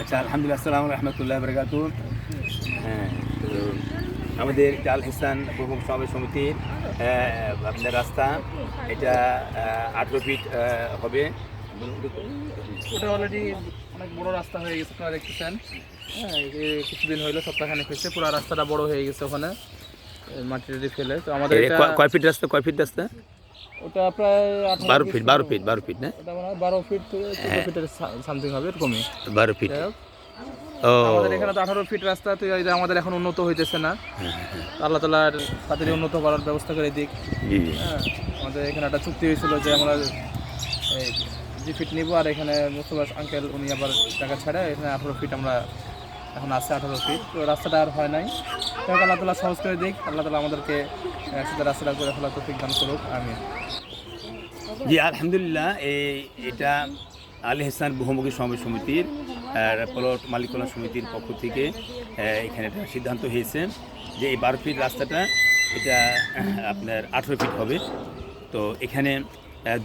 আচ্ছা আলহামদুলিল্লাহ আসসালাম রহমতুল্লাহ বরকাত হ্যাঁ তো আমাদের জাল হিসান প্রমুখ সমাবেশ সমিতির আপনার রাস্তা এটা আঠেরো ফিট হবে। ওটা অলরেডি অনেক বড় রাস্তা হয়ে গেছে আপনারা দেখতেছেন। হ্যাঁ কিছুদিন হইল সপ্তাহখানেক হয়েছে পুরো রাস্তাটা বড় হয়ে গেছে ওখানে মাটি ফেলে। তো আমাদের কয় ফিট রাস্তা কয় ফিট রাস্তা? ওটা প্রায় বারো ফিট বারো ফিট বারো ফিট না? ওটা মনে হয় বারো ফিট চোদ্দ ফিটের সামথিং হবে এরকমই। বারো ফিট আমাদের এখানে তো আঠারো ফিট রাস্তা তো এটা আমাদের এখন উন্নত হইতেছে না। আল্লাহ তালার তাড়াতাড়ি উন্নত করার ব্যবস্থা করে দিক। হ্যাঁ আমাদের এখানে একটা চুক্তি হয়েছিল যে আমরা জি ফিট নিব আর এখানে মুস্তফা আঙ্কেল উনি আবার টাকা ছাড়া এখানে আঠারো ফিট আমরা এখন আছে আঠারো ফিট তো রাস্তাটা আর হয় নাই। তো আল্লাহ তালা সহজ করে দিক। আল্লাহ তালা আমাদেরকে একসাথে রাস্তাটা করে ফেলা তো দান করুক। আমি জি, আলহামদুলিল্লাহ, এই, এটা আলী হাসান বহুমুখী সমাবেশ সমিতির প্লট মালিক সমিতির পক্ষ থেকে এখানে একটা সিদ্ধান্ত হয়েছে যে এই বারো ফিট রাস্তাটা, এটা আপনার আঠেরো ফিট হবে। তো এখানে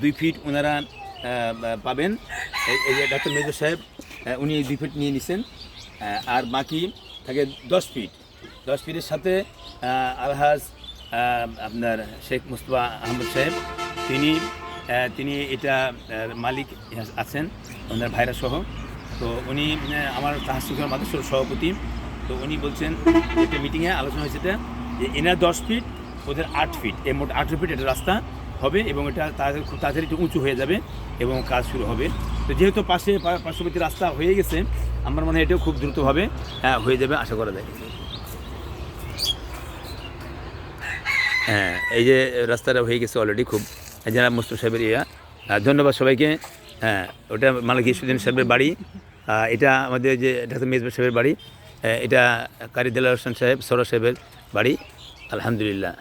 দুই ফিট ওনারা পাবেন। ডাক্তার মেজর সাহেব উনি দুই ফিট নিয়ে নিছেন। আর বাকি থাকে দশ ফিট। দশ ফিটের সাথে আলহাজ আপনার শেখ মুস্তফা আহমদ সাহেব, তিনি তিনি এটা মালিক আছেন, ওনার ভাইরা সহ। তো উনি আমার তাহাসিফের মাদ্রাসার সভাপতি। তো উনি বলছেন, একটা মিটিংয়ে আলোচনা হয়েছে এটা যে এনার দশ ফিট, ওদের আট ফিট, এই মোট আঠেরো ফিট এটা রাস্তা হবে এবং এটা তাড়াতাড়ি, খুব তাড়াতাড়ি একটু উঁচু হয়ে যাবে এবং কাজ শুরু হবে। তো যেহেতু পাশে পার্শ্ববর্তী রাস্তা হয়ে গেছে আমার মনে হয় এটাও খুব দ্রুতভাবে আহ, হয়ে যাবে আশা করা যায়। হ্যাঁ এই যে রাস্তাটা হয়ে গেছে অলরেডি খুব। জেনাব মুস্তফা সাহেবের ইয়া ধন্যবাদ সবাইকে। হ্যাঁ ওটা মালিক ইসুদ্দিন সাহেবের বাড়ি এটা আমাদের যে ডাক্তার মেজবা সাহেবের বাড়ি এটা কারি দেলার হোসেন সাহেব সৌরভ সাহেবের বাড়ি আলহামদুলিল্লাহ।